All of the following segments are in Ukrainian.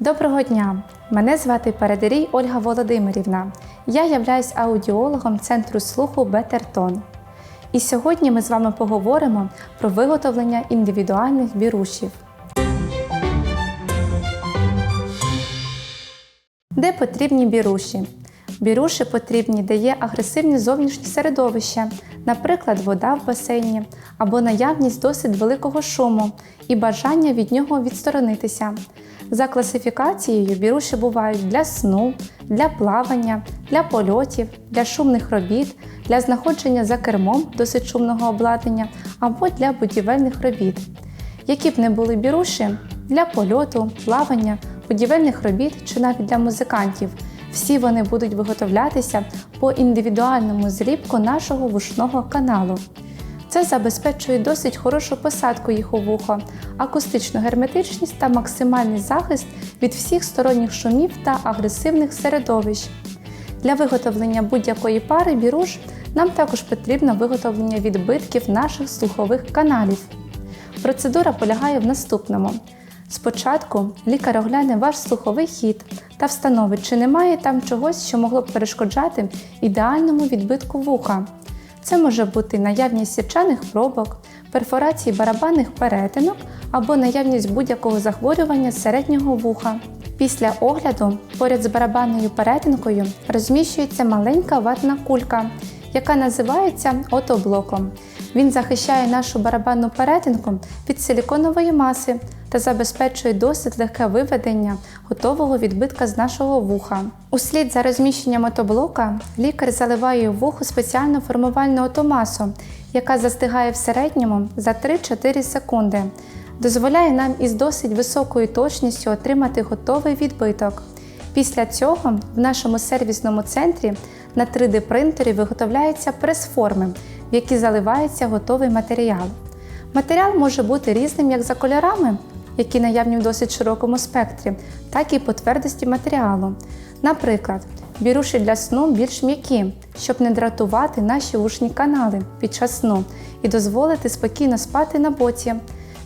Доброго дня! Мене звати Передарій Ольга Володимирівна. Я являюсь аудіологом Центру слуху Бетертон. І сьогодні ми з вами поговоримо про виготовлення індивідуальних бірушів. Де потрібні біруші? Біруші потрібні, де є агресивні зовнішні середовища, наприклад, вода в басейні або наявність досить великого шуму і бажання від нього відсторонитися. За класифікацією біруші бувають для сну, для плавання, для польотів, для шумних робіт, для знаходження за кермом досить шумного обладнання або для будівельних робіт. Які б не були біруші для польоту, плавання, будівельних робіт чи навіть для музикантів, всі вони будуть виготовлятися по індивідуальному зліпку нашого вушного каналу. Це забезпечує досить хорошу посадку їх у вухо, акустичну герметичність та максимальний захист від всіх сторонніх шумів та агресивних середовищ. Для виготовлення будь-якої пари біруш нам також потрібно виготовлення відбитків наших слухових каналів. Процедура полягає в наступному. Спочатку лікар огляне ваш слуховий хід та встановить, чи немає там чогось, що могло б перешкоджати ідеальному відбитку вуха. Це може бути наявність сірчаних пробок, перфорації барабанних перетинок або наявність будь-якого захворювання середнього вуха. Після огляду поряд з барабанною перетинкою розміщується маленька ватна кулька, яка називається отоблоком. Він захищає нашу барабанну перетинку від силіконової маси та забезпечує досить легке виведення готового відбитка з нашого вуха. Услід за розміщенням отоблока лікар заливає вухо спеціальну формувальну отомасу, яка застигає в середньому за 3-4 секунди. Дозволяє нам із досить високою точністю отримати готовий відбиток. Після цього в нашому сервісному центрі на 3D-принтері виготовляються прес-форми, в які заливається готовий матеріал. Матеріал може бути різним як за кольорами, які наявні в досить широкому спектрі, так і по твердості матеріалу. Наприклад, біруші для сну більш м'які, щоб не дратувати наші вушні канали під час сну і дозволити спокійно спати на боці.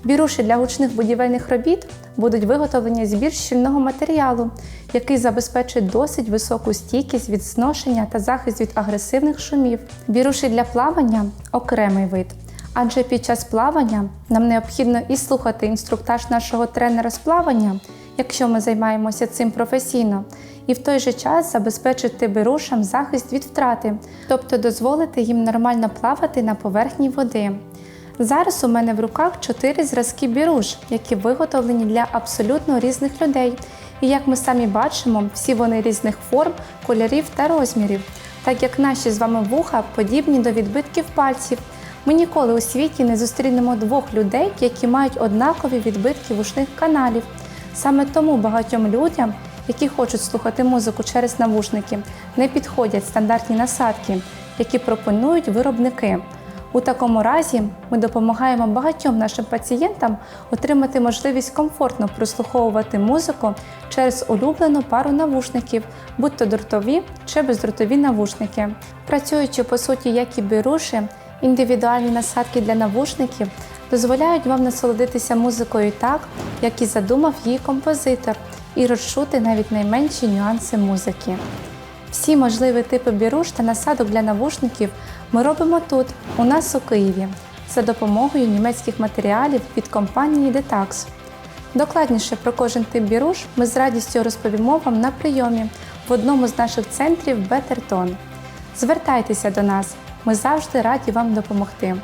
Біруші для гучних будівельних робіт будуть виготовлені з більш щільного матеріалу, який забезпечить досить високу стійкість від зношення та захист від агресивних шумів. Біруші для плавання окремий вид. Адже під час плавання нам необхідно і слухати інструктаж нашого тренера з плавання, якщо ми займаємося цим професійно, і в той же час забезпечити берушам захист від втрати, тобто дозволити їм нормально плавати на поверхні води. Зараз у мене в руках чотири зразки біруш, які виготовлені для абсолютно різних людей. І як ми самі бачимо, всі вони різних форм, кольорів та розмірів, так як наші з вами вуха подібні до відбитків пальців. Ми ніколи у світі не зустрінемо двох людей, які мають однакові відбитки вушних каналів. Саме тому багатьом людям, які хочуть слухати музику через навушники, не підходять стандартні насадки, які пропонують виробники. У такому разі ми допомагаємо багатьом нашим пацієнтам отримати можливість комфортно прослуховувати музику через улюблену пару навушників, будь то дротові чи бездротові навушники. Працюючи по суті, як і біруші, індивідуальні насадки для навушників дозволяють вам насолодитися музикою так, як і задумав її композитор, і розчути навіть найменші нюанси музики. Всі можливі типи біруш та насадок для навушників ми робимо тут, у нас у Києві, за допомогою німецьких матеріалів від компанії Detax. Докладніше про кожен тип біруш ми з радістю розповімо вам на прийомі в одному з наших центрів Бетертон. Звертайтеся до нас, ми завжди раді вам допомогти.